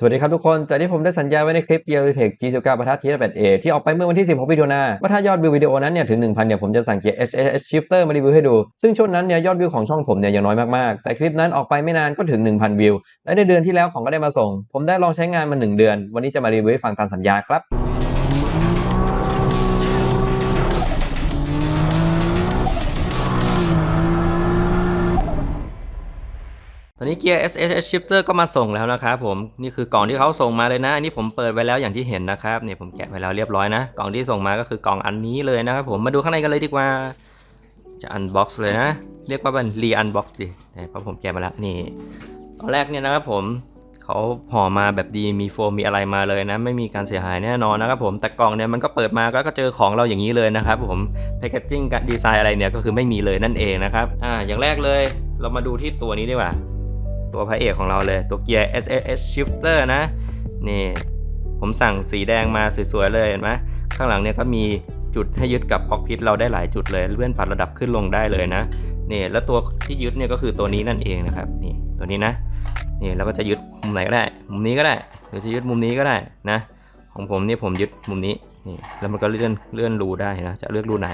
สวัสดีครับทุกคน จากที่ผมได้สัญญาไว้ในคลิปเกียร์เทค G19 ประทัด T8A ที่ออกไปเมื่อวันที่ 16มิถุนายนว่าถ้ายอดวิววิดีโอนั้นเนี่ยถึง 1,000เนี่ยผมจะสั่งเกียร์ HH Shifter มารีวิวให้ดู ซึ่งช่วงนั้นเนี่ยยอดวิวของช่องผมเนี่ยยังน้อยมาก ๆ แต่คลิปนั้นออกไปไม่นานก็ถึง 1,000 วิว และในเดือนที่แล้วของก็ได้มาส่ง ผมได้ลองใช้งานมา 1 เดือน วันนี้จะมารีวิวให้ฟังตามสัญญาครับ ตอนนี้เกียร์ S S Shifter ก็มาส่งแล้วนะครับผมนี่คือกล่องที่เขาส่งมาเลยนะ อันนี้ผมเปิดไว้แล้วอย่างที่เห็นนะครับเนี่ยผมแกะไว้แล้วเรียบร้อยนะ กล่องที่ส่งมาก็คือกล่องอันนี้เลยนะครับผมมาดูข้างในกันเลยดีกว่า จะอันบ็อกซ์เลยนะ เรียกว่าเป็นรีอันบ็อกซ์ดิเพราะผมแกะมาแล้วนี่ตอนแรกเนี่ยนะครับผมเขาห่อมาแบบดีมีโฟมมีอะไรมาเลยนะ ไม่มีการเสียหายแน่นอนนะครับผมแต่กล่องเนี่ยมันก็เปิดมาแล้วก็เจอของเราอย่างนี้เลยนะครับผมแพคเกจจิ้งกับดีไซน์อะไรเนี่ยก็คือไม่มีเลยนั่นเองนะครับอ่าอย่างแรกเลยเรามาดูที่ตัวนี้ดีกว่า ตัวพระเอกของเราเลยตัวเกียร์ SAS Shifter นะ นี่ ผมสั่งสีแดงมาสวยๆเลยเห็นไหมข้างหลังเนี่ยก็มีจุดให้ยึดกับคอกพิทเราได้หลายจุดเลยเลื่อนปรับระดับขึ้นลงได้เลยนะนี่แล้วตัวที่ยึดเนี่ยก็คือตัวนี้นั่นเองนะครับนี่ตัวนี้นะนี่เราก็จะยึดมุมไหนก็ได้ มุมนี้ก็ได้หรือจะยึดมุมนี้ก็ได้นะ ของผมเนี่ยผมยึดมุมนี้นี่แล้วมันก็เลื่อนเลื่อนรูได้นะจะเลือกรูไหน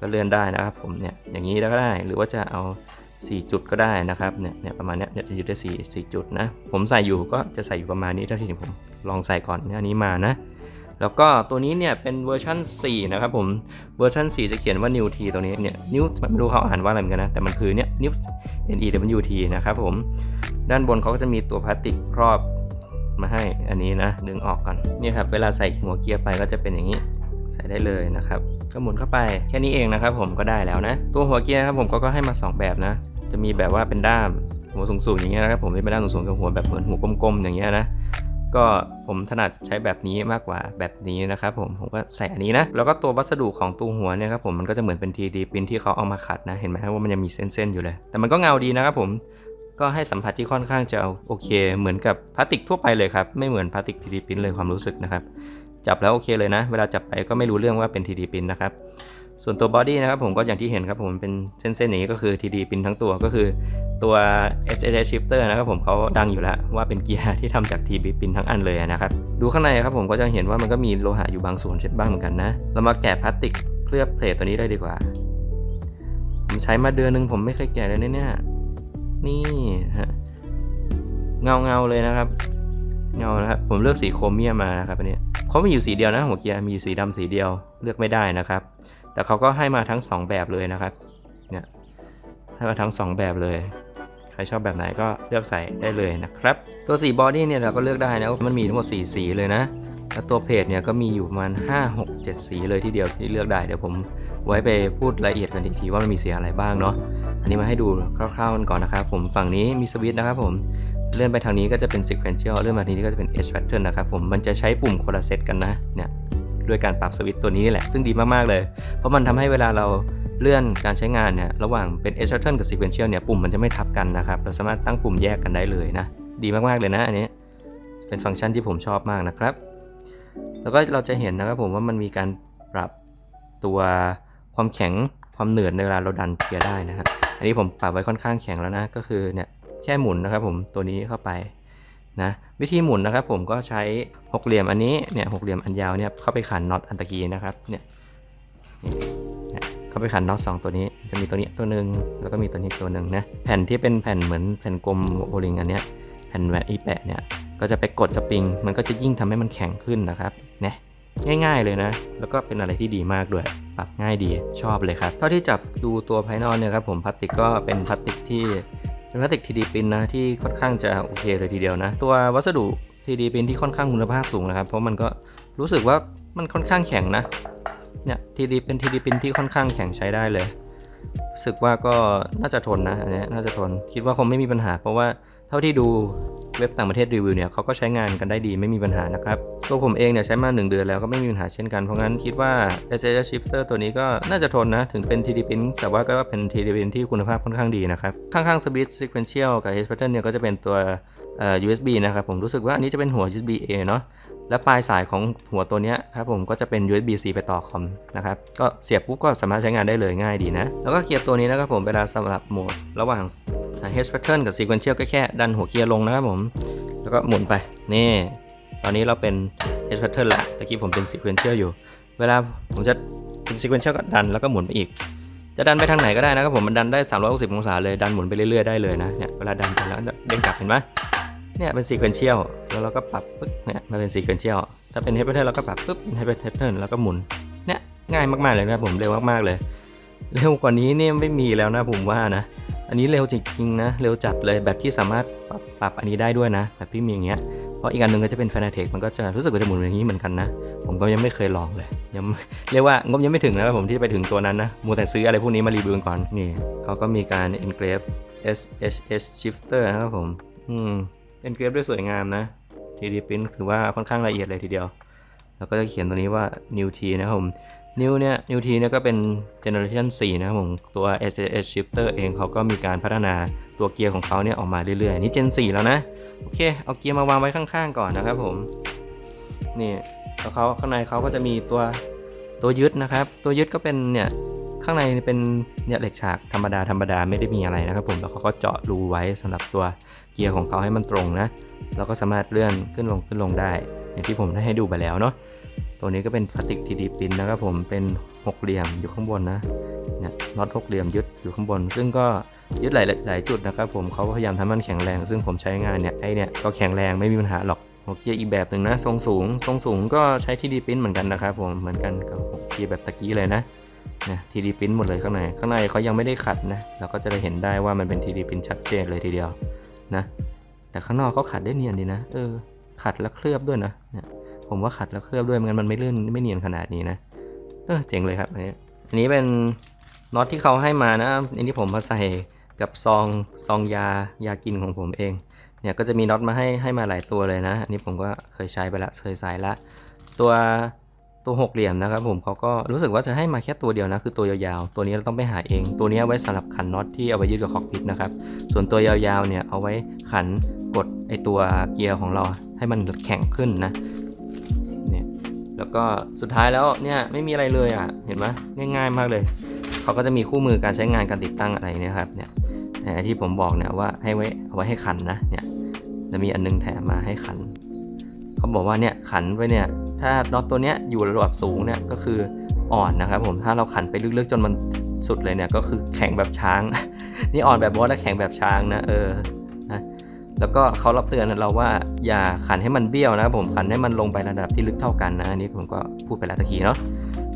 ก็เลื่อนได้นะครับผมเนี่ยอย่างนี้แล้วก็ได้หรือว่าจะเอา 4 จุดก็ได้นะครับเนี่ยเนี่ยประมาณเนี้ยเนี่ยจะยึดได้4 4จุดนะผมใส่อยู่ก็จะใส่อยู่ประมาณนี้เท่าที่ผมลองใส่ก่อนเนี่ยอันนี้มานะแล้วก็ตัวนี้เนี่ยเป็นเวอร์ชัน4 นะครับผมเวอร์ชัน4 จะเขียนว่า new t ตัวนี้เนี่ย new ไม่รู้เขาอ่านว่าอะไรเหมือนกันนะ แต่มันคือเนี่ย new n e w t นะครับผมด้านบนเขาก็จะมีตัวพลาสติกครอบมาให้อันนี้นะ ดึงออกก่อนนี่ครับเวลาใส่หัวเกียร์ไปก็จะเป็นอย่างนี้ใส่ได้เลยนะครับก็หมุนเข้าไปแค่นี้เองนะครับผมก็ได้แล้วนะ ตัวหัวเกียร์ครับผมก็ก็ให้มา 2 แบบนะ จะมีแบบว่าเป็นด้ามหัวสูงๆอย่างเงี้ยนะครับผมที่เป็นด้ามสูงๆกับหัวแบบเหมือนหัวกลมๆอย่างเงี้ยนะก็ผมถนัดใช้แบบนี้มากกว่าแบบนี้นะครับผมผมก็ใส่อันนี้นะแล้วก็ตัววัสดุของตัวหัวเนี่ยครับผมมันก็จะเหมือนเป็น 3D พิมพ์ที่เขาเอามาขัดนะเห็นไหมครับว่ามันยังมีเส้นๆอยู่เลย แต่มันก็เงาดีนะครับผมก็ให้สัมผัสที่ค่อนข้างจะโอเค เหมือนกับพลาสติกทั่วไปเลยครับไม่เหมือนพลาสติก 3D พิมพ์เลยความรู้สึกนะครับจับแล้วโอเคเลยนะ เวลาจับไปก็ไม่รู้เรื่องว่าเป็น 3D พิมพ์นะครับ ส่วนตัวบอดี้นะครับผมก็อย่างที่เห็นครับผมเป็นเส้นๆอย่างนี้ก็คือ 3D พิมพ์ทั้งตัวก็คือตัว S S Shifter นะครับผมเขาดังอยู่แล้วว่าเป็นเกียร์ที่ทำจาก 3D พิมพ์ทั้งอันเลยนะครับ ดูข้างในครับผมก็จะเห็นว่ามันก็มีโลหะอยู่บางส่วนเช่นบ้างเหมือนกันนะ เรามาแกะพลาสติกเคลือบเพลทตัวนี้ได้ดีกว่า ผมใช้มาเดือนหนึ่งผมไม่เคยแกะเลยเนี่ยนี่ฮะเงาเงาเลยนะครับ เงานะครับผมเลือกสีโครเมียมมานะครับอันนี้เขามีอยู่สีเดียวนะหัวเกียร์มีอยู่สีดำสีเดียวเลือกไม่ได้นะครับ แต่เขาก็ให้มาทั้ง 2 แบบเลยนะครับ เนี่ยให้มาทั้ง 2 แบบเลย ใครชอบแบบไหนก็เลือกใส่ได้เลยนะครับ ตัวสีบอดี้เนี่ยเราก็เลือกได้นะ มันมีทั้งหมด 4 สีเลยนะ แล้วตัวเพจเนี่ยก็มีอยู่ประมาณ 5 6 7 สีเลยที่เดียวที่เลือกได้ เดี๋ยวผมไว้ไปพูดรายละเอียดกันอีกทีว่ามันมีสีอะไรบ้างเนาะ อันนี้มาให้ดูคร่าวๆกันก่อนนะครับ ผมฝั่งนี้มีสวิตช์นะครับผม เลื่อนไปทางนี้ก็จะเป็น sequential เลื่อนมาทางนี้ก็จะเป็น edge pattern นะครับผม มันจะใช้ปุ่มคนละเซตกันนะ เนี่ย ด้วยการปรับสวิตตัวนี้นี่แหละ ซึ่งดีมากๆเลย เพราะมันทำให้เวลาเราเลื่อนการใช้งานเนี่ยระหว่างเป็น edge pattern กับ sequential เนี่ยปุ่มมันจะไม่ทับกันนะครับ เราสามารถตั้งปุ่มแยกกันได้เลยนะ ดีมากๆเลยนะอันนี้ เป็นฟังก์ชันที่ผมชอบมากนะครับ แล้วก็เราจะเห็นนะครับผมว่ามันมีการปรับตัวความแข็งความเหนืดในเวลาเราดันเกียร์ได้นะครับอันนี้ผมปรับไว้ค่อนข้างแข็งแล้วนะก็คือเนี่ยแค่หมุนนะครับผมตัวนี้เข้าไป นะวิธีหมุนนะครับผมก็ใช้หกเหลี่ยมอันนี้เนี่ยหกเหลี่ยมอันยาวเนี่ยเข้าไปขันน็อตอันตะกี้นะครับเนี่ยเข้าไปขันน็อตสองตัวนี้จะมีตัวนี้ตัวหนึ่งแล้วก็มีตัวนี้ตัวหนึ่งนะแผ่นที่เป็นแผ่นเหมือนแผ่นกลมโอลิงอันเนี้ยแผ่นแหวนอีแปะเนี่ยก็จะไปกดสปริง มันก็จะยิ่งทำให้มันแข็งขึ้นนะครับเนี่ยง่ายๆเลยนะ แล้วก็เป็นอะไรที่ดีมากด้วย ปรับง่ายดี ชอบเลยครับ เท่าที่จับดูตัวภายนอกเนี่ยครับผมพลาสติกก็เป็นพลาสติกที่ เป็นพลาสติก 3D พินนะที่ค่อนข้างจะโอเคเลยทีเดียวนะ ตัววัสดุ 3D พินที่ค่อนข้างคุณภาพสูงนะครับ เพราะมันก็รู้สึกว่ามันค่อนข้างแข็งนะเนี่ย 3D เป็น 3D พินที่ค่อนข้างแข็งใช้ได้เลยรู้สึกว่าก็น่าจะทนนะอันนี้น่าจะทนคิดว่าคงไม่มีปัญหา เพราะว่าเท่าที่ดู เว็บต่างประเทศรีวิวเนี่ยเขาก็ใช้งานกันได้ดีไม่มีปัญหานะครับ ตัวผมเองเนี่ยใช้มา 1 เดือนแล้วก็ไม่มีปัญหาเช่นกัน เพราะงั้นคิดว่า s s Shifter ตัวนี้ก็น่าจะทนนะ ถึงเป็น 3D Print แต่ว่าก็เป็น 3D Print ที่คุณภาพค่อนข้างดีนะครับ ข้างๆ Speed Sequential กับ H Pattern เนี่ยก็จะเป็นตัวเอ่อ USB นะครับผมรู้สึกว่าอันนี้จะเป็นหัว USB A เนาะ และปลายสายของหัวตัวนี้ครับผมก็จะเป็น USB-C ไปต่อคอมนะครับ ก็เสียบปุ๊บก็สามารถใช้งานได้เลยง่ายดีนะ แล้วก็เกียร์ตัวนี้นะครับผมเวลาสำหรับโหมดระหว่าง H pattern กับ sequential ก็แค่ดันหัวเกียร์ลงนะครับผม แล้วก็หมุนไปนี่ ตอนนี้เราเป็น H pattern ละตะกี้ผมเป็น sequential อยู่ เวลาผมจะเป็น sequential ก็ดันแล้วก็หมุนไปอีก จะดันไปทางไหนก็ได้นะครับผมมันดันได้ 360 องศาเลยดันหมุนไปเรื่อยๆได้เลยนะเนี่ยเวลาดันไปแล้วเด้งกลับเห็นไหม เนี่ยเป็น sequential แล้วเราก็ปรับปึ๊บเนี่ยมาเป็น sequential ถ้าเป็น head pattern เราก็ปรับปึ๊บเป็น head pattern แล้วก็หมุนเนี่ยง่ายมากๆเลยนะผมเร็วมากๆเลย เร็วกว่านี้เนี่ยไม่มีแล้วนะผมว่านะ อันนี้เร็วจริงๆนะเร็วจัดเลยแบบที่สามารถปรับปรับอันนี้ได้ด้วยนะแบบที่มีอย่างเงี้ยเพราะอีกอันหนึ่งก็จะเป็น Fanatec มันก็จะรู้สึกว่าจะหมุนอย่างนี้เหมือนกันนะผมก็ยังไม่เคยลองเลยยังเรียกว่างบยังไม่ถึงนะครับผมที่จะไปถึงตัวนั้นนะมัวแต่ซื้ออะไรพวกนี้มารีวิวก่อนนี่เขาก็มีการ engrave S H S shifter นะครับผม อืม engrave ด้วยสวยงามนะ 3D print ถือว่าค่อนข้างละเอียดเลยทีเดียว แล้วก็จะเขียนตัวนี้ว่า New T นะครับผม New เนี่ย New T เนี่ยก็เป็น Generation 4 นะครับผม ตัว S S shifter เองเขาก็มีการพัฒนาตัวเกียร์ของเขาเนี่ยออกมาเรื่อยๆ นี่ Gen 4 แล้วนะ โอเค เอาเกียร์มาวางไว้ข้างๆ ก่อนนะครับผม นี่แล้วเขาข้างในเขาก็จะมีตัวตัวยึดนะครับ ตัวยึดก็เป็นเนี่ยข้างในเป็นเนี่ยเหล็กฉากธรรมดาธรรมดาไม่ได้มีอะไรนะครับผมแล้วเขาก็เจาะรูไว้สำหรับตัว เกียร์ของเขาให้มันตรงนะเราก็สามารถเลื่อนขึ้นลงขึ้นลงได้ อย่างที่ผมได้ให้ดูไปแล้วเนาะตัวนี้ก็เป็นพลาสติกทีดีปรินนะครับผมเป็นหกเหลี่ยมอยู่ข้างบนนะเนี่ยน็อตหกเหลี่ยมยึดอยู่ข้างบน ซึ่งก็ยึดหลายหลายจุดนะครับผมเขาก็พยายามทำให้มันแข็งแรง ซึ่งผมใช้งานเนี่ยไอเนี่ยก็แข็งแรงไม่มีปัญหาหรอกหัวเกียร์อีกแบบหนึ่งนะทรงสูงทรงสูงก็ใช้ทีดีพิ้นเหมือนกันนะครับผมเหมือนกันกับหัวเกียร์แบบตะกี้เลยนะนะทีดีพิ้นหมดเลยข้างใน ข้างในเขายังไม่ได้ขัดนะ เราก็จะได้เห็นได้ว่ามันเป็นทีดีพิ้นชัดเจนเลยทีเดียว นะ แต่ข้างนอกเขาขัดได้เนียนดีนะ เออ ขัดแล้วเคลือบด้วยนะ เนี่ย ผมว่าขัดแล้วเคลือบด้วยไม่งั้นมันไม่ลื่นไม่เนียนขนาดนี้นะ เออ เจ๋งเลยครับอันนี้อันนี้เป็นน็อตที่เขาให้มานะ อันนี้ผมมาใส่กับซองซองยายากินของผมเอง เนี่ยก็จะมีน็อตมาให้ให้มาหลายตัวเลยนะ อันนี้ผมก็เคยใช้ไปละเคยใส่ละ ตัว ตัวหกเหลี่ยมนะครับผมเขาก็รู้สึกว่าจะให้มาแค่ตัวเดียวนะคือตัวยาวๆ ตัวนี้เราต้องไปหาเอง ตัวนี้ไว้สำหรับขันน็อตที่เอาไว้ยึดกับคอกพิทนะครับส่วนตัวยาวๆเนี่ยเอาไว้ขันกดไอตัวเกียร์ของเราให้มันแข็งขึ้นนะเนี่ยแล้วก็สุดท้ายแล้วเนี่ยไม่มีอะไรเลยอะเห็นไหมง่ายๆมากเลยเขาก็จะมีคู่มือการใช้งานการติดตั้งอะไรเนี่ยครับเนี่ยแต่ที่ผมบอกเนี่ยว่าให้ไว้เอาไว้ให้ขันนะเนี่ยจะมีอันนึงแถมมาให้ขันเขาบอกว่าเนี่ยขันไว้เนี่ย ถ้าน็อตตัวเนี้ยอยู่ระดับสูงเนี่ยก็คืออ่อนนะครับผมถ้าเราขันไปลึกๆจนมันสุดเลยเนี่ยก็คือแข็งแบบช้าง นี่อ่อนแบบบอสและแข็งแบบช้างนะเออนะแล้วก็เขารับเตือนเราว่าอย่าขันให้มันเบี้ยวนะครับผมขันให้มันลงไประดับที่ลึกเท่ากันนะอันนี้ผมก็พูดไปแล้วตะกี้เนาะ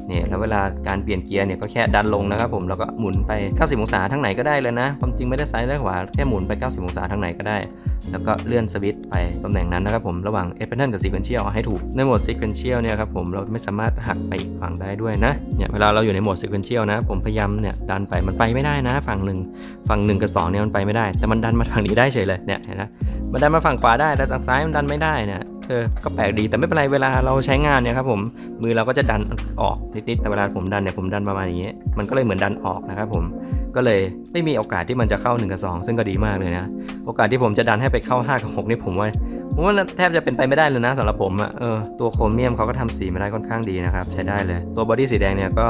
เนี่ยแล้วเวลาการเปลี่ยนเกียร์เนี่ยก็แค่ดันลงนะครับผมแล้วก็หมุนไป 90 องศาทางไหนก็ได้เลยนะ ความจริงไม่ได้ซ้ายได้ขวาแค่หมุนไป 90 องศาทางไหนก็ได้ แล้วก็เลื่อนสวิตช์ไปตำแหน่งนั้นนะครับผมระหว่าง a p p e n d กับ sequential ให้ถูกในโหมด sequential เนี่ยครับผมเราไม่สามารถหักไปอีกฝั่งได้ด้วยนะเนี่ยเวลาเราอยู่ในโหมด sequential นะ ผมพยายามเนี่ยดันไปมันไปไม่ได้นะ ฝั่งหนึ่งฝั่งหนึ่งกับสองเนี่ยมันไปไม่ได้ แต่มันดันมาฝั่งนี้ได้เฉยเลยเนี่ยเห็นไหมมันดันมาฝั่งขวาได้แต่ฝั่งซ้ายมันดันไม่ได้เนี่ย เออก็แปลกดีแต่ไม่เป็นไรเวลาเราใช้งานเนี่ยครับผมมือเราก็จะดันออกนิดๆแต่เวลาผมดันเนี่ยผมดันประมาณอย่างนี้มันก็เลยเหมือนดันออกนะครับผมก็เลยไม่มีโอกาสที่มันจะเข้า1กับ2 ซึ่งก็ดีมากเลยนะโอกาสที่ผมจะดันให้ไปเข้า 5 กับ6นี่ผมว่าผมว่าแทบจะเป็นไปไม่ได้เลยนะสำหรับผมอะเออตัวโครเมียมเขาก็ทำสีมาได้ค่อนข้างดีนะครับใช้ได้เลย ตัวบอดี้สีแดงเนี่ยก็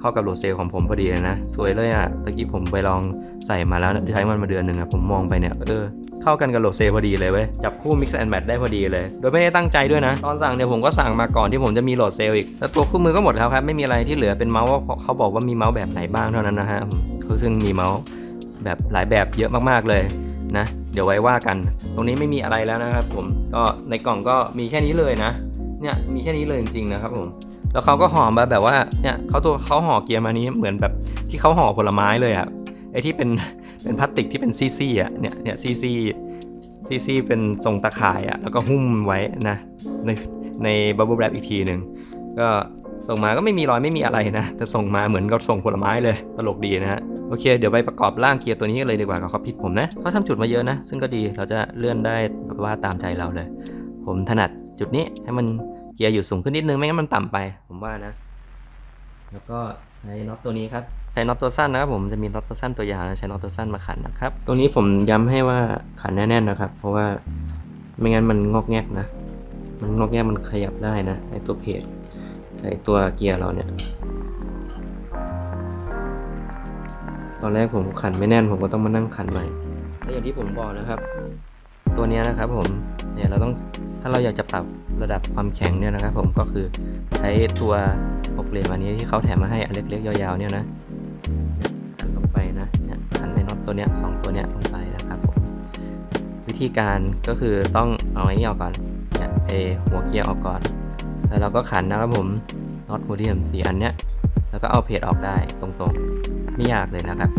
เข้ากับโหลดเซลล์ของผมพอดีเลยนะ สวยเลยอะ่ะตะกี้ผมไปลองใส่มาแล้วใช้มันมาเดือนหนึ่งอะผมมองไปเนี่ยเออ เข้ากันกับโหลดเซลพอดีเลยเว้ย จับคู่ mix and match ได้พอดีเลย โดยไม่ได้ตั้งใจด้วยนะ ตอนสั่งเนี่ยผมก็สั่งมาก่อนที่ผมจะมีโหลดเซลอีกแล้วตัวคู่มือก็หมดแล้วครับ ไม่มีอะไรที่เหลือเป็นเมาส์ว่าเขาบอกว่ามีเมาส์แบบไหนบ้างเท่านั้นนะฮะซึ่งมีเมาส์แบบหลายแบบเยอะมากๆเลยนะ เดี๋ยวไว้ว่ากัน ตรงนี้ไม่มีอะไรแล้วนะครับ ผม ก็ในกล่องก็มีแค่นี้เลยนะ เนี่ยมีแค่นี้เลยจริงๆนะครับผมแล้วเขาก็ห่อมาแบบว่าเนี่ยเขาตัวเขาห่อเกียร์มานี้เหมือนแบบที่เขาห่อผลไม้เลยอะไอที่เป็น เป็นพลาสติกที่เป็นซี่ๆอะเนี่ยเนี่ยซี่ๆซี่ๆเป็นทรงตะข่ายอะแล้วก็หุ้มไว้นะในในบับเบิ้ลแรปอีกทีหนึ่งก็ส่งมาก็ไม่มีรอยไม่มีอะไรนะ แต่ส่งมาเหมือนกับส่งผลไม้เลยตลกดีนะฮะโอเค เดี๋ยวไปประกอบร่างเกียร์ตัวนี้กันเลยดีกว่ากับคอปพิทผมนะเขาทำจุดมาเยอะนะ ซึ่งก็ดีเราจะเลื่อนได้แบบว่าตามใจเราเลย ผมถนัดจุดนี้ให้มันเกียร์อยู่สูงขึ้นนิดนึงไม่งั้นมันต่ำไป ผมว่านะ แล้วก็ใช้น็อตตัวนี้ครับ ช้น็อตตัวสั้นนะครับผมจะมีน็อตตัวสั้นตัวยาวนะใช้น็อตตัวสั้นมาขันนะครับ ตรงนี้ผมย้ำให้ว่าขันแน่นๆนะครับ เพราะว่าไม่งั้นมันงอกแงกนะ มันนอกแง่มันขยับได้นะไอตัวเพจไอตัวเกียร์เราเนี่ยตอนแรกผมขันไม่แน่นผมก็ต้องมานั่งขันใหม่แล้วอย่างที่ผมบอกนะครับ ตัวนี้นะครับผมเนี่ยเราต้องถ้าเราอยากจะปรับระดับความแข็งเนี่ยนะครับ ผมก็คือใช้ตัวหกเหลี่ยมอันนี้ที่เขาแถมมาให้อันเล็กๆยาวๆเนี่ยนะ ตัวเนี้ยสองตัวเนี้ยลงไปนะครับผมวิธีการก็คือต้องเอาไอ้นี้ออกก่อนเนี่ยไอหัวเกียร์ออกก่อน แล้วเราก็ขันนะครับผมน็อตหัวเหลี่ยมสีอันเนี้ยแล้วก็เอาเพจออกได้ตรงๆ ไม่ยากเลยนะครับ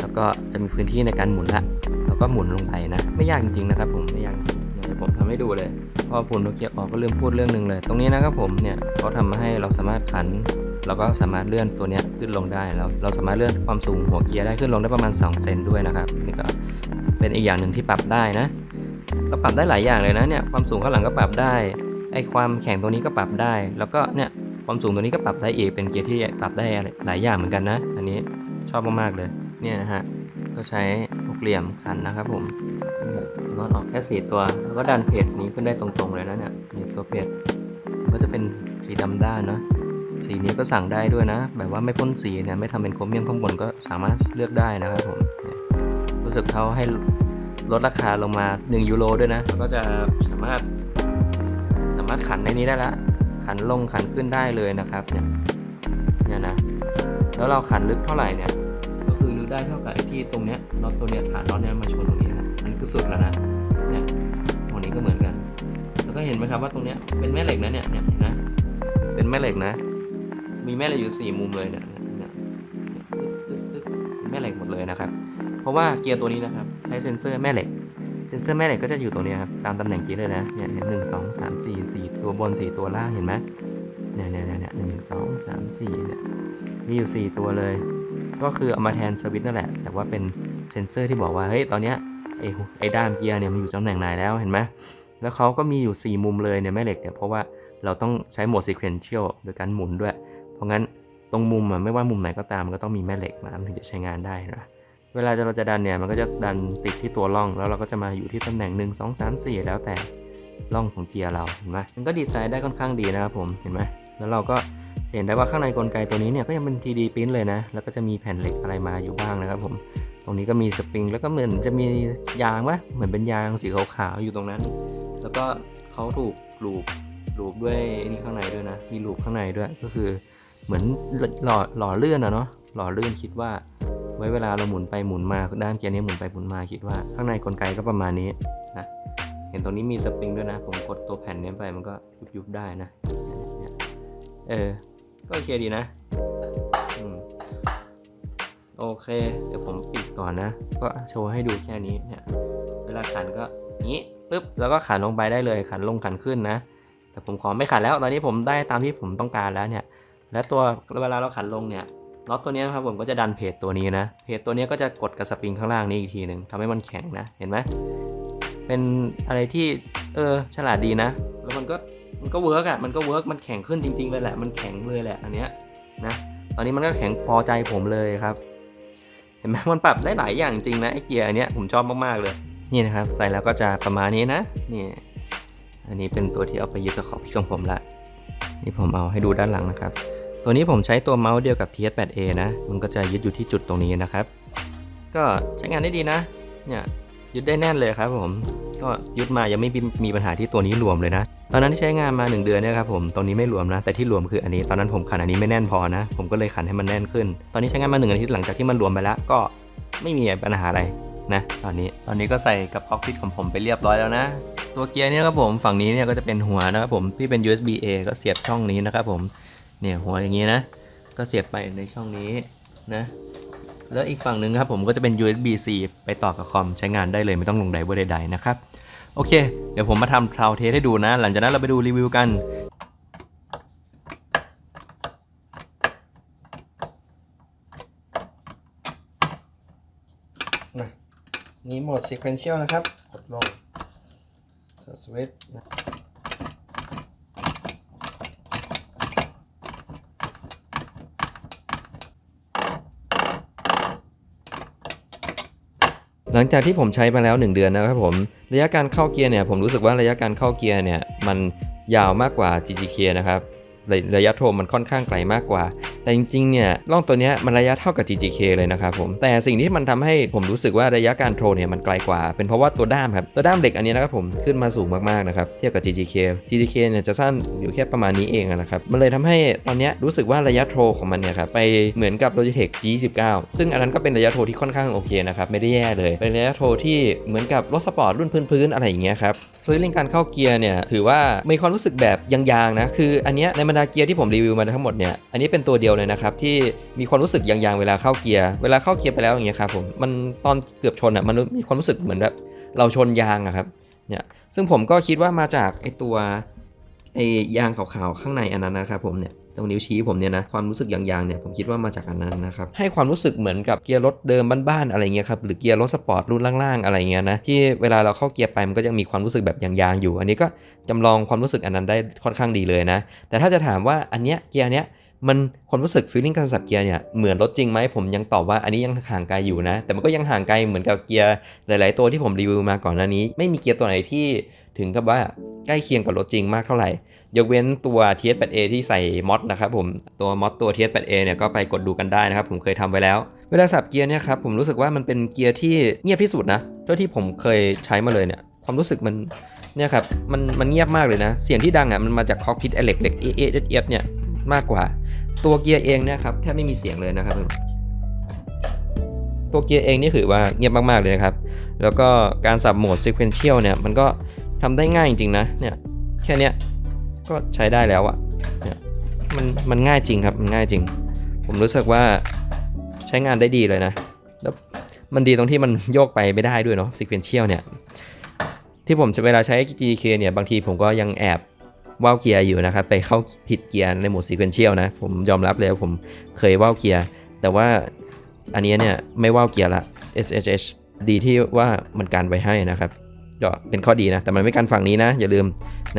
แล้วก็จะมีพื้นที่ในการหมุนละแล้วก็หมุนลงไปนะไม่ยากจริงๆนะครับ ผมไม่ยากจริงเดี๋ยวผมทำให้ดูเลยพอผลโนเกียออกก็ลืมพูดเรื่องหนึ่งเลย ตรงนี้นะครับผมเนี่ยเขาทำมาให้เราสามารถขัน เราก็สามารถเลื่อนตัวนี้ขึ้นลงได้แล้วเราสามารถเลื่อนความสูงหัวเกียร์ได้ขึ้นลงได้ประมาณ 2 เซนด้วยนะครับนี่ก็เป็นอีกอย่างหนึ่งที่ปรับได้นะก็ปรับได้หลายอย่างเลยนะเนี่ยความสูงข้างหลังก็ปรับได้ไอความแข็งตัวนี้ก็ปรับได้ แล้วก็เนี่ยความสูงตัวนี้ก็ปรับได้อีกเป็นเกียร์ที่ปรับได้หลายอย่างเหมือนกันนะ อันนี้ชอบมากๆเลยเนี่ยนะฮะก็ใช้หกเหลี่ยมขันนะครับผมนอนออกแค่สี่ตัว แล้วก็ดันเพจนี้ขึ้นได้ตรงๆเลยนะเนี่ยตัวเพจก็จะเป็นสีดำด้านเนอะ สีนี้ก็สั่งได้ด้วยนะ แบบว่าไม่พ่นสีเนี่ยไม่ทำเป็นโครเมียมข้างบนก็สามารถเลือกได้นะครับผมรู้สึกเขาให้ลดราคาลงมา 1 ยูโรด้วยนะก็จะสามารถสามารถขันในนี้ได้ละขันลงขันขึ้นได้เลยนะครับเนี่ยเนี่ยนะ แล้วเราขันลึกเท่าไหร่เนี่ยก็คือลึกได้เท่ากับไอ้ที่ตรงเนี้ยน็อตตัวเนี้ยฐานน็อตเนี้ยมาชนตรงนี้ครับอันคือสุดแล้วนะเนี่ยตรงนี้ก็เหมือนกัน แล้วก็เห็นไหมครับว่าตรงเนี้ยเป็นแม่เหล็กนะเนี่ยเนี่ยนะเป็นแม่เหล็กนะ มีแม่เหล็กอยู่สี่มุมเลยเนี่ยแม่เหล็กหมดเลยนะครับ เพราะว่าเกียร์ตัวนี้นะครับ ใช้เซ็นเซอร์แม่เหล็ก เซ็นเซอร์แม่เหล็กก็จะอยู่ตรงนี้ครับ ตามตำแหน่งเกียร์เลยนะเนี่ยเห็นหนึ่งสองสามสี่สี่ตัวบนสี่ตัวล่างเห็นไหมเนี่ยเนี่ยเนี่ยเนี่ยหนึ่งสองสามสี่เนี่ยมีอยู่สี่ตัวเลย ก็คือเอามาแทนสวิตช์นั่นแหละ แต่ว่าเป็นเซ็นเซอร์ที่บอกว่าเฮ้ยตอนเนี้ยไอ้ไอ้ด้ามเกียร์เนี่ยมันอยู่ตำแหน่งไหนแล้วเห็นไหมแล้วเขาก็มีอยู่ 4 มุมเลยเนี่ยแม่เหล็กเนี่ยเพราะว่าเราต้องใช้โหมด sequential โดยการหมุนด้วย ราะงั้นตรงมุมอะไม่ว่ามุมไหนก็ตามมันก็ต้องมีแม่เหล็กมามันถึงจะใช้งานได้นะเวลาเราจะดันเนี่ยมันก็จะดันติดที่ตัวร่อง แล้วเราก็จะมาอยู่ที่ตำแหน่ง 1 2 3 4 แล้วแต่ร่องของเกียร์เราเห็นไหมมันก็ดีไซน์ได้ค่อนข้างดีนะครับผมเห็นไหมแล้วเราก็เห็นได้ว่าข้างในกลไกตัวนี้เนี่ยก็ยังเป็น 3D พิมพ์เลยนะ แล้วก็จะมีแผ่นเหล็กอะไรมาอยู่บ้างนะครับผม ตรงนี้ก็มีสปริงแล้วก็เหมือนจะมียางวะเหมือนเป็นยางสีขาวๆอยู่ตรงนั้น แล้วก็เขาถูกลูบลูบด้วยนี่ข้างในด้วยนะ มีลูบข้างในด้วยก็คือ เหมือนหล่อหล่อเลื่อนอะเนาะหล่อเลื่อนคิดว่า ไว้เวลาเราหมุนไปหมุนมาด้านเกียร์นี้หมุนไปหมุนมาคิดว่า ข้างในกลไกก็ประมาณนี้นะเห็นตรงนี้มีสปริงด้วยนะ ผมกดตัวแผ่นนี้ไปมันก็ยุบๆได้นะเออก็โอเคดีนะโอเค เดี๋ยวผมปิดก่อนนะ ก็โชว์ให้ดูแค่นี้เนี่ยเวลาขันก็นี้ปึ๊บแล้วก็ขันลงไปได้เลยขันลงขันขึ้นนะ แต่ผมขอไม่ขันแล้วตอนนี้ผมได้ตามที่ผมต้องการแล้วเนี่ย และตัวเวลาเราขันลงเนี่ยน็อตตัวนี้นะครับผมก็จะดันเพจตัวนี้นะ เพจตัวนี้ก็จะกดกับสปริงข้างล่างนี้อีกทีหนึ่งทำให้มันแข็งนะ เห็นไหมเป็นอะไรที่เออฉลาดดีนะ แล้วมันก็มันก็เวิร์กอะ มันก็เวิร์กมันแข็งขึ้นจริงๆเลยแหละ มันแข็งเลยแหละอันเนี้ยนะ ตอนนี้มันก็แข็งพอใจผมเลยครับ เห็นไหมมันปรับได้หลายอย่างจริงนะไอเกียร์อันเนี้ยผมชอบมากๆเลย นี่นะครับ ใส่แล้วก็จะประมาณนี้นะ นี่ อันนี้เป็นตัวที่เอาไปยึดกับขอบที่ของผมละ นี่ผมเอาให้ดูด้านหลังนะครับ ตัวนี้ผมใช้ตัวเมาส์เดียวกับ TS8A นะ มันก็จะยึดอยู่ที่จุดตรงนี้นะครับ ก็ใช้งานได้ดีนะ เนี่ยยึดได้แน่นเลยครับผม ก็ยึดมายังไม่มีปัญหาที่ตัวนี้หลวมเลยนะ ตอนนั้นที่ใช้งานมา 1 เดือนเนี่ยครับผมตรงนี้ไม่หลวมนะ แต่ที่หลวมคืออันนี้ ตอนนั้นผมขันอันนี้ไม่แน่นพอนะ ผมก็เลยขันให้มันแน่นขึ้น ตอนนี้ใช้งานมา1อาทิตย์หลังจากที่มันหลวมไปแล้ว ก็ไม่มีปัญหาอะไรนะ ตอนนี้ ตอนนี้ก็ใส่กับคอกพิทของผมไปเรียบร้อยแล้วนะ ตัวเกียร์เนี่ยครับผม ฝั่งนี้เนี่ยก็จะเป็นหัวนะครับผม ที่เป็น USB A ก็เสียบช่องนี้นะครับผม เนี่ยหัวอย่างนี้นะ ก็เสียบไปในช่องนี้นะแล้วอีกฝั่งหนึ่งครับผมก็จะเป็น USB C ไปต่อกับคอมใช้งานได้เลยไม่ต้องลงไดเวอร์ใดๆนะครับ โอเค เดี๋ยวผมมาทำทราวเทสให้ดูนะ หลังจากนั้นเราไปดูรีวิวกันนี่โหมด sequential นะครับ กดลงสวิตช์ หลังจากที่ผมใช้มาแล้ว 1 เดือนนะครับผม ระยะการเข้าเกียร์เนี่ยผมรู้สึกว่าระยะการเข้าเกียร์เนี่ยมันยาวมากกว่า GGK นะครับระระยะโทรมันค่อนข้างไกลมากกว่า แต่จริงๆเนี่ยล่องตัวนี้มันระยะเท่ากับ GGK เลยนะครับผมแต่สิ่งที่มันทำให้ผมรู้สึกว่าระยะการโทรเนี่ยมันไกลกว่า เป็นเพราะว่าตัวด้ามครับตัวด้ามเหล็กอันนี้นะครับผมขึ้นมาสูงมากๆนะครับเทียบกับ GGK GGK เนี่ยจะสั้นอยู่แค่ประมาณนี้เองนะครับมันเลยทำให้ตอนเนี้ยรู้สึกว่าระยะโทรของมันเนี่ยครับไปเหมือนกับ Logitech G29 ซึ่งอันนั้นก็เป็นระยะโทรที่ค่อนข้างโอเคนะครับไม่ได้แย่เลยเป็นระยะโทรที่เหมือนกับรถสปอร์ตรุ่นพื้นๆอะไรอย่างเงี้ยครับซื้อลิงการเข้าเกียร์เนี่ยถือว่ามีความรู้สึกแบบยางๆนะคืออันเนี้ยในบรรดาเกียร์ที่ผมรีวิวมาทั้งหมดเนี่ยอันนี้เป็นตัวเดียวเลยนะครับที่มีความรู้สึกยางๆเวลาเข้าเกียร์เวลาเข้าเกียร์ไปแล้วอย่างเงี้ยครับผมมันตอนเกือบชนอะมันมีความรู้สึกเหมือนแบบเราชนยางอะครับเนี่ยซึ่งผมก็คิดว่ามาจากไอตัวไอยางขาวๆข้างในอันนั้นนะครับผมเนี่ยตรงนิ้วชี้ผมเนี่ยนะความรู้สึกยางๆเนี่ยผมคิดว่ามาจากอันนั้นนะครับให้ความรู้สึกเหมือนกับเกียร์รถเดิมบ้านๆอะไรเงี้ยครับหรือเกียร์รถสปอร์ตรุ่นล่างๆอะไรเงี้ยนะที่เวลาเราเข้าเกียร์ไปมันก็ยังมีความรู้สึกแบบยางๆอยู่ อันนี้ก็จำลองความรู้สึกอันนั้นได้ค่อนข้างดีเลยนะ แต่ถ้าจะถามว่าอันเนี้ยเกียร์เนี้ย มันความรู้สึกฟีลลิ่งการสับเกียร์เนี่ยเหมือนรถจริงไหมผมยังตอบว่าอันนี้ยังห่างไกลอยู่นะ แต่มันก็ยังห่างไกลเหมือนกับเกียร์หลาย ๆ ตัวที่ผมรีวิวมาก่อนหน้านี้ ไม่มีเกียร์ตัวไหนที่ถึงกับว่าใกล้เคียงกับรถจริงมากเท่าไหร่ ยกเว้นตัว TS8A ที่ใส่มอดนะครับผมตัวมอดตัว TS8A เนี่ยก็ไปกดดูกันได้นะครับผมเคยทำไว้แล้ว เวลาสับเกียร์เนี่ยครับผมรู้สึกว่ามันเป็นเกียร์ที่เงียบที่สุดนะเท่าที่ผมเคยใช้มาเลยเนี่ยความรู้สึกมันเนี่ยครับมันมันเงียบมากเลยนะ เสียงที่ดังอะมันมาจากคอกพิทเอเล็กเล็กเอเอเอเนี่ยมากกว่า ตัวเกียร์เองเนี่ยครับแทบไม่มีเสียงเลยนะครับ ตัวเกียร์เองนี่ถือว่าเงียบมากๆเลยนะครับ แล้วก็การสับโหมด sequential เนี่ยมันก็ทำได้ง่ายจริงๆนะเนี่ยแค่เนี้ยก็ใช้ได้แล้วอะเนี่ยมันมันง่ายจริงครับมันง่ายจริง ผมรู้สึกว่าใช้งานได้ดีเลยนะ แล้วมันดีตรงที่มันโยกไปไม่ได้ด้วยเนาะ sequential เนี่ยที่ผมจะเวลาใช้ GK เนี่ยบางทีผมก็ยังแอบ ว่าวเกียร์อยู่นะครับ ไปเข้าผิดเกียร์ในโหมดซีเควนเชียลนะ ผมยอมรับเลยว่าผมเคยว่าวเกียร์ แต่ว่าอันนี้เนี่ยไม่ว่าวเกียร์ละ SHH ดีที่ว่ามันการไว้ให้นะครับ ก็เป็นข้อดีนะ แต่มันไม่การฝั่งนี้นะ อย่าลืม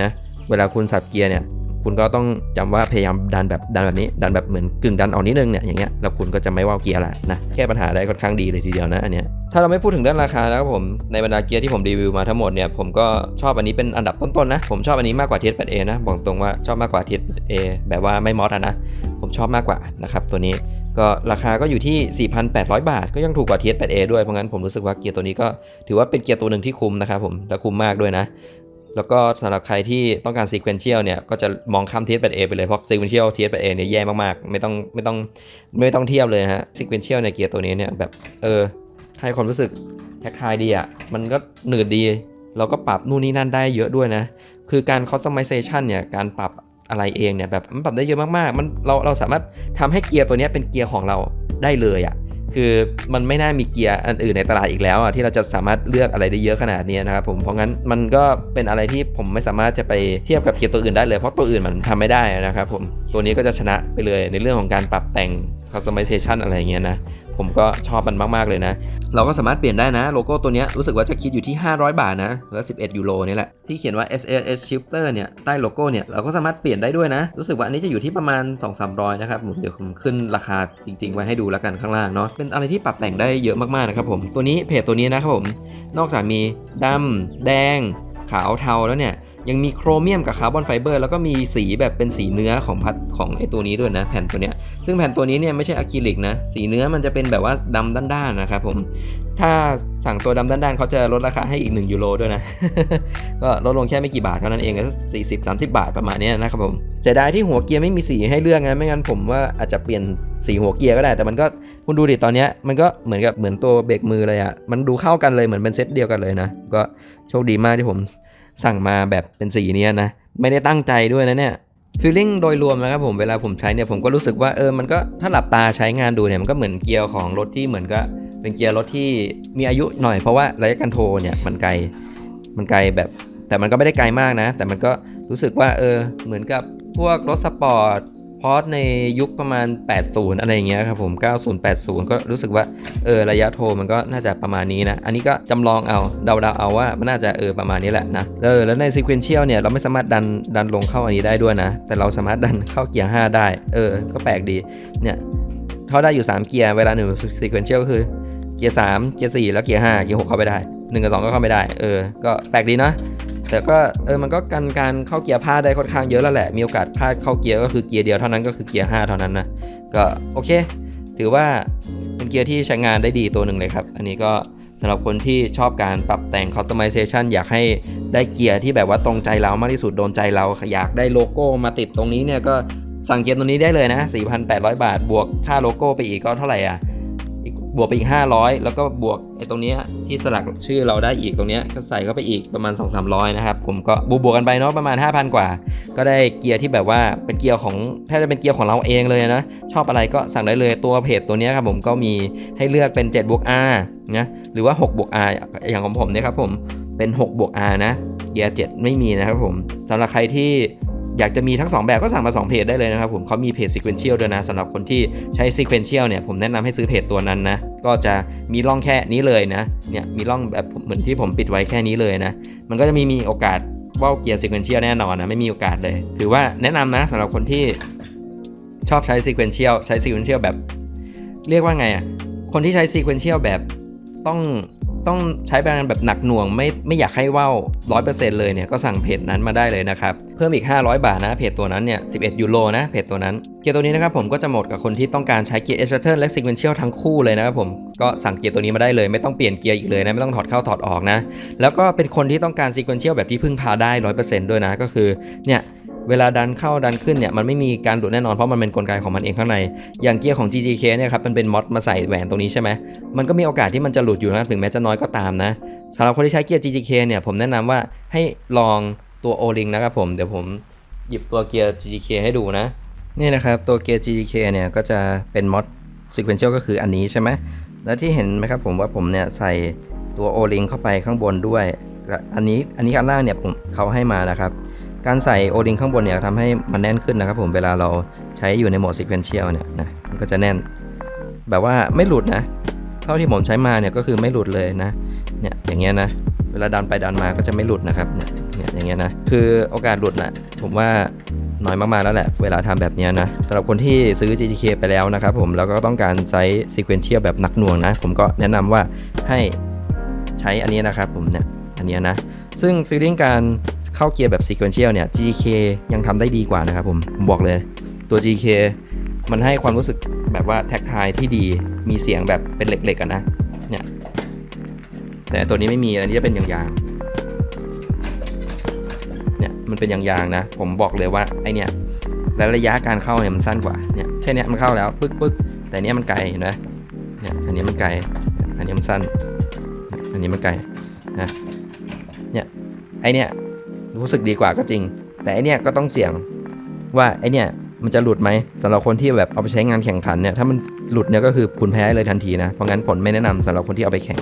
นะ เวลาคุณสับเกียร์เนี่ย คุณก็ต้องจำว่าพยายามดันแบบดันแบบนี้ ดันแบบเหมือนกึ่งดันออกนิดนึงเนี่ยอย่างเงี้ยแล้วคุณก็จะไม่ว่าวเกียร์ละนะแก้ปัญหาได้ค่อนข้างดีเลยทีเดียวนะอันเนี้ยถ้าเราไม่พูดถึงด้านราคาแล้วครับผมในบรรดาเกียร์ที่ผมรีวิวมาทั้งหมดเนี่ยผมก็ชอบอันนี้เป็นอันดับต้นๆนะผมชอบอันนี้มากกว่า TS8A นะบอกตรงว่าชอบมากกว่า TS8A แบบว่าไม่มอสอะนะผมชอบมากกว่านะครับตัวนี้ก็ราคาก็อยู่ที่ 4,800 บาท ก็ยังถูกกว่า TS8A ด้วย เพราะงั้นผมรู้สึกว่าเกียร์ตัวนี้ก็ถือว่าเป็นเกียร์ตัวหนึ่งที่คุ้มนะครับผม และคุ้มมากด้วยนะ แล้วก็สำหรับใครที่ต้องการ sequential เนี่ยก็จะมองข้าม TS8A ไปเลยเพราะ sequential TS8A เนี่ยแย่มากๆ ไม่ต้องไม่ต้องไม่ต้องเทียบเลยฮะ sequential ในเกียร์ตัวนี้เนี่ยแบบเออให้ความรู้สึกแท็กทายดีอะมันก็หนืดดีเราก็ปรับนู่นนี่นั่นได้เยอะด้วยนะ คือการ customization เนี่ยการปรับอะไรเองเนี่ยแบบมันปรับได้เยอะมากๆ มันเราเราสามารถทำให้เกียร์ตัวนี้เป็นเกียร์ของเราได้เลยอะ่ะ คือมันไม่น่ามีเกียร์อันอื่นในตลาดอีกแล้วอะที่เราจะสามารถเลือกอะไรได้เยอะขนาดนี้นะครับผมเพราะงั้นมันก็เป็นอะไรที่ผมไม่สามารถจะไปเทียบกับเกียร์ตัวอื่นได้เลยเพราะตัวอื่นมันทำไม่ได้นะครับผมตัวนี้ก็จะชนะไปเลยในเรื่องของการปรับแต่ง customization อะไรอย่างเงี้ยนะ ผมก็ชอบมันมาก ๆ เลยนะ เราก็สามารถเปลี่ยนได้นะ โลโก้ตัวนี้รู้สึกว่าจะคิดอยู่ที่ 500 บาทนะหรือ11 ยูโรนี่แหละ ที่เขียนว่า SLS Shifter เนี่ย ใต้โลโก้เนี่ย เราก็สามารถเปลี่ยนได้ด้วยนะ รู้สึกว่าอันนี้จะอยู่ที่ประมาณ 2-300 นะครับผมเดี๋ยวผมขึ้นราคาจริง ๆ ไว้ให้ดูแล้วกันข้างล่างเนาะเป็นอะไรที่ปรับแต่งได้เยอะมากๆนะครับผมตัวนี้เพจตัวนี้นะครับผมนอกจากมีดำแดงขาวเทาแล้วเนี่ย ยังมีโครเมียมกับคาร์บอนไฟเบอร์แล้วก็มีสีแบบเป็นสีเนื้อของพัดของไอตัวนี้ด้วยนะ แผ่นตัวเนี้ยซึ่งแผ่นตัวนี้เนี่ยไม่ใช่อะคริลิกนะ สีเนื้อมันจะเป็นแบบว่าดำด้านๆนะครับผมถ้าสั่งตัวดำด้านๆเขาจะลดราคาให้อีก 1 ยูโรด้วยนะ ก็ลดลงแค่ไม่กี่บาทเท่านั้นเองก็สี่สิบสามสิบาทประมาณนี้นะครับผมเสียดายที่หัวเกียร์ไม่มีสีให้เลือกนะไม่งั้นผมว่าอาจจะเปลี่ยนสีหัวเกียร์ก็ได้ แต่มันก็คุณดูดิตอนนี้มันก็เหมือนกับเหมือนตัวเบรกมือเลยอะมันดูเข้ากันเลยเหมือนเป็นเซตเดียวกันเลยนะ ก็โชคดีมากที่ผม สั่งมาแบบเป็นสีเนี้ยนะ ไม่ได้ตั้งใจด้วยนะเนี่ยฟีลลิ่งโดยรวมนะครับผมเวลาผมใช้เนี่ยผมก็รู้สึกว่าเออมันก็ถ้าหลับตาใช้งานดูเนี่ยมันก็เหมือนเกียร์ของรถที่เหมือนกับเป็นเกียร์รถที่มีอายุหน่อยเพราะว่าระยะการโทรเนี่ยมันไกลมันไกลแบบ แต่มันก็ไม่ได้ไกลมากนะ แต่มันก็รู้สึกว่าเออเหมือนกับพวกรถสปอร์ต พอร์ตในยุคประมาณ 80 อะไรอย่างเงี้ยครับผม 90 80 ก็รู้สึกว่าเออระยะโทรมันก็น่าจะประมาณนี้นะ อันนี้ก็จำลองเอาเดาๆเอาว่ามันน่าจะเออประมาณนี้แหละนะเออแล้วใน sequential เนี่ยเราไม่สามารถดันดันลงเข้าอันนี้ได้ด้วยนะ แต่เราสามารถดันเข้าเกียร์ 5 ได้ เออ ก็แปลกดีเนี่ยเขาได้อยู่ 3 เกียร์เวลาหนึ่ง sequential ก็คือเกียร์สามเกียร์สี่แล้วเกียร์ห้าเกียร์หกเข้าไปได้หนึ่งกับสองก็เข้าไม่ได้ เออ ก็แปลกดีนะ แต่ก็เออมันก็กันการเข้าเกียร์พลาดได้ค่อนข้างเยอะแล้วแหละ มีโอกาสพลาดเข้าเกียร์ก็คือเกียร์เดียวเท่านั้นก็คือเกียร์ห้าเท่านั้นนะ ก็โอเค ถือว่าเป็นเกียร์ที่ใช้งานได้ดีตัวหนึ่งเลยครับ อันนี้ก็สำหรับคนที่ชอบการปรับแต่ง customization อยากให้ได้เกียร์ที่แบบว่าตรงใจเรามากที่สุดโดนใจเราอยากได้โลโก้มาติดตรงนี้เนี่ยก็สั่งเกียร์ตัวนี้ได้เลยนะ 4,800 บาท บวกค่าโลโก้ไปอีกก็เท่าไหร่อะ บวกไปอีก 500 แล้วก็บวกไอ้ตรงนี้ที่สลักชื่อเราได้อีกตรงนี้ก็ใส่เข้าไปอีกประมาณ 2-300 นะครับ ผมก็บวกบวกกันไปเนาะประมาณ 5,000 กว่า ก็ได้เกียร์ที่แบบว่าเป็นเกียร์ของแทบจะเป็นเกียร์ของเราเองเลยนะ ชอบอะไรก็สั่งได้เลยตัวเพจตัวนี้ครับผมก็มีให้เลือกเป็น7บวก R นะหรือว่า6บวก R อย่างของผมเนี่ยครับผมเป็น6บวก R นะเกียร์7ไม่มีนะครับผมสำหรับใครที่ อยากจะมีทั้ง 2 แบบก็สั่งมา 2 เพจได้เลยนะครับผมเขามีเพจ Sequential ด้วยนะสำหรับคนที่ใช้ Sequential เนี่ยผมแนะนำให้ซื้อเพจตัวนั้นนะ ก็จะมีร่องแค่นี้เลยนะเนี่ยมีร่องแบบเหมือนที่ผมปิดไว้แค่นี้เลยนะ มันก็จะมีมีโอกาสว่าเกียร์ Sequential แน่นอนนะไม่มีโอกาสเลย ถือว่าแนะนำนะสำหรับคนที่ชอบใช้ Sequential ใช้ Sequential แบบ เรียกว่าไงอะคนที่ใช้ Sequential แบบต้อง ต้องใช้งานแบบหนักหน่วงไม่ไม่อยากให้ว่าว100%เซ็นต์เลยเนี่ยก็สั่งเพจนั้นมาได้เลยนะครับ เพิ่มอีก 500 บาทนะเพจตัวนั้นเนี่ย11 ยูโรนะเพจตัวนั้น เกียร์ตัวนี้นะครับผมก็จะหมดกับคนที่ต้องการใช้เกียร์ e x t r a t o r และ Sequential ทั้งคู่เลยนะครับผมก็สั่งเกียร์ตัวนี้มาได้เลย ไม่ต้องเปลี่ยนเกียร์อีกเลยนะไม่ต้องถอดเข้าถอดออกนะแล้วก็เป็นคนที่ต้องการ Sequential แบบที่พึ่งพาได้100%ด้วยนะก็คือเนี่ย เวลาดันเข้าดันขึ้นเนี่ยมันไม่มีการดูดแน่นอนเพราะมันเป็นกลไกของมันเองข้างใน อย่างเกียร์ของ GGK เนี่ยครับมันเป็นมอดมาใส่แหวนตรงนี้ใช่ไหมมันก็มีโอกาสที่มันจะหลุดอยู่นะถึงแม้จะน้อยก็ตามนะสำหรับคนที่ใช้เกียร์ GGK เนี่ยผมแนะนำว่าให้ลองตัว O-Ring นะครับผมเดี๋ยวผมหยิบตัวเกียร์ GGK ให้ดูนะนี่นะครับตัวเกียร์ GGK เนี่ยก็จะเป็นมอด sequential ก็คืออันนี้ใช่ไหมแล้วที่เห็นไหมครับผมว่าผมเนี่ยใส่ตัว O-Ring เข้าไปข้างบนด้วย อันนี้อันนี้อันล่างเนี่ยผมเขาให้มานะครับ การใส่ O-Ring ข้างบนเนี่ยทำให้มันแน่นขึ้นนะครับผมเวลาเราใช้อยู่ในโหมด sequential เนี่ยนะมันก็จะแน่น แบบว่าไม่หลุดนะ เท่าที่ผมใช้มาเนี่ยก็คือไม่หลุดเลยนะเนี่ยอย่างเงี้ยนะเวลาดันไปดันมาก็จะไม่หลุดนะครับเนี่ยอย่างเงี้ยนะคือโอกาสหลุดนะผมว่าน้อยมากๆแล้วแหละ เวลาทำแบบเนี้ยนะสำหรับคนที่ซื้อ GTK ไปแล้วนะครับผมแล้วก็ต้องการไซส์ sequential แบบหนักหน่วงนะ ผมก็แนะนำว่าให้ใช้อันนี้นะครับผมเนี่ยอันนี้นะ ซึ่ง feeling การ เข้าเกียร์แบบ sequential เนี่ย G K ยังทำได้ดีกว่านะครับผม ผมบอกเลย ตัว GK มันให้ความรู้สึกแบบว่าแท็กทายที่ดี มีเสียงแบบเป็นเหล็กๆกันนะ เนี่ย แต่ตัวนี้ไม่มี อันนี้จะเป็นยางๆ เนี่ย มันเป็นยางๆ นะ ผมบอกเลยว่าไอเนี่ยและระยะการเข้าเนี่ยมันสั้นกว่า เนี่ยแค่นี้มันเข้าแล้วปึ๊กปึ๊กแต่อันเนี้ยมันไกลเห็นไหมเนี่ย อันนี้มันไกล อันนี้มันสั้น อันนี้มันไกลนะเนี่ย ไอเนี่ย รู้สึกดีกว่าก็จริง แต่ไอเนี้ยก็ต้องเสี่ยงว่าไอเนี้ยมันจะหลุดไหมสำหรับคนที่แบบเอาไปใช้งานแข่งขันเนี่ยถ้ามันหลุดเนี่ยก็คือคุณแพ้เลยทันทีนะเพราะงั้นผลไม่แนะนำสำหรับคนที่เอาไปแข่ง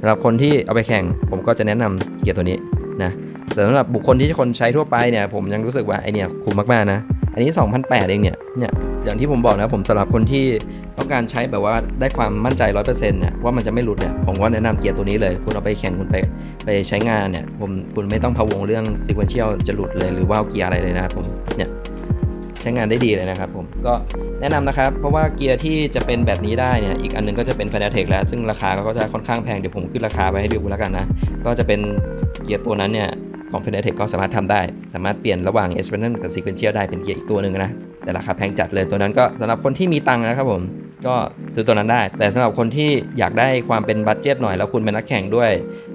สำหรับคนที่เอาไปแข่ง ผมก็จะแนะนำเกียร์ตัวนี้นะแต่สำหรับบุคคลที่คนใช้ทั่วไปเนี่ยผมยังรู้สึกว่าไอเนี่ยคุ้มมากๆนะ อันนี้ 2,800 เองเนี่ยเนี่ยอย่างที่ผมบอกนะผมสำหรับคนที่ต้องการใช้แบบว่าได้ความมั่นใจ 100%เนี่ยว่ามันจะไม่หลุดเนี่ยผมก็แนะนำเกียร์ตัวนี้เลย คุณเอาไปแข่งคุณไปไปใช้งานเนี่ยผมคุณไม่ต้องพะวงเรื่อง sequential จะหลุดเลยหรือว่าเกียร์อะไรเลยนะผมเนี่ยใช้งานได้ดีเลยนะครับผมก็แนะนำนะครับ เพราะว่าเกียร์ที่จะเป็นแบบนี้ได้เนี่ยอีกอันหนึงก็จะเป็น f a n a t e c แล้ว ซึ่งราคาก็จะค่อนข้างแพงเดี๋ยวผมขึ้นราคาไว้ให้ดูแล้วกันนะ ก็จะเป็นเกียร์ตัวนั้นเนี่ย ของ f a n a t e c ก็สามารถทำได้ สามารถเปลี่ยนระหว่าง s p e n d e n กับ Sequential ได้เป็นเกียร์อีกตัวหนึ่งนะ แต่ราคาแพงจัดเลยตัวนั้นก็สำหรับคนที่มีตังค์นะครับผมก็ซื้อตัวนั้นได้ แต่สำหรับคนที่อยากได้ความเป็นบัตเจตหน่อยแล้วคุณเป็นนักแข่งด้วย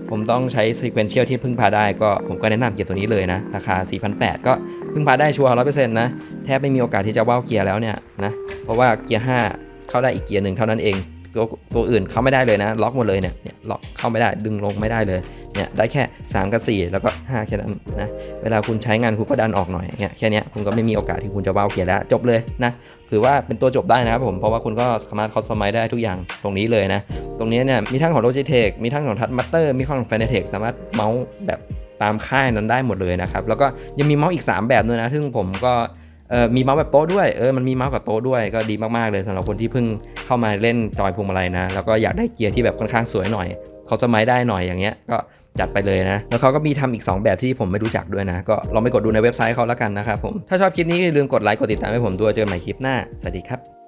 ผมต้องใช้ sequential ที่พึ่งพาได้ก็ผมก็แนะนำเกียร์ตัวนี้เลยนะ ราคา 4,800 ก็พึ่งพาได้ชัวร์100%นะแทบไม่มีโอกาสที่จะว่าวเกียร์แล้วเนี่ยนะเพราะว่าเกียร์5เข้าได้อีกเกียร์หนึ่งเท่านั้นเองตัวตัวอื่นเข้าไม่ได้เลยนะ ล็อกหมดเลยเนี่ยล็อกเข้าไม่ได้ดึงลงไม่ได้เลย เนี่ยได้แค่ 3 กับ 4 แล้วก็ 5 แค่นั้นนะเวลาคุณใช้งานคุณก็ดันออกหน่อยเนี่ยแค่นี้คุณก็ไม่มีโอกาสที่คุณจะว่าวเกียร์แล้วจบเลยนะถือว่าเป็นตัวจบได้นะครับผมเพราะว่าคุณก็สามารถคอสตอมไมได้ทุกอย่างตรงนี้เลยนะ ตรงนี้เนี่ยมีทั้งของ Logitech มีทั้งของ Touch Master มีทั้งของ Fanatec สามารถเมาส์แบบตามค่ายนั้นได้หมดเลยนะครับแล้วก็ยังมีเมาส์อีก 3 แบบด้วยนะซึ่งผมก็มีเมาส์แบบโต๊ะด้วย เออ มันมีเมาส์กับโต๊ะด้วย ก็ดีมาก ๆ เลยสำหรับคนที่เพิ่งเข้ามาเล่นจอยพวงมาลัยนะ แล้วก็อยากได้เกียร์ที่แบบค่อนข้างสวยหน่อย เขาสมัยได้หน่อยอย่างเงี้ย ก็ จัดไปเลยนะ แล้วเขาก็มีทำอีก 2 แบบที่ผมไม่รู้จักด้วยนะ ก็ลองไปกดดูในเว็บไซต์เขาแล้วกันนะครับผม ถ้าชอบคลิปนี้อย่าลืมกดไลค์ กดติดตามให้ผมด้วย เจอกันใหม่คลิปหน้า สวัสดีครับ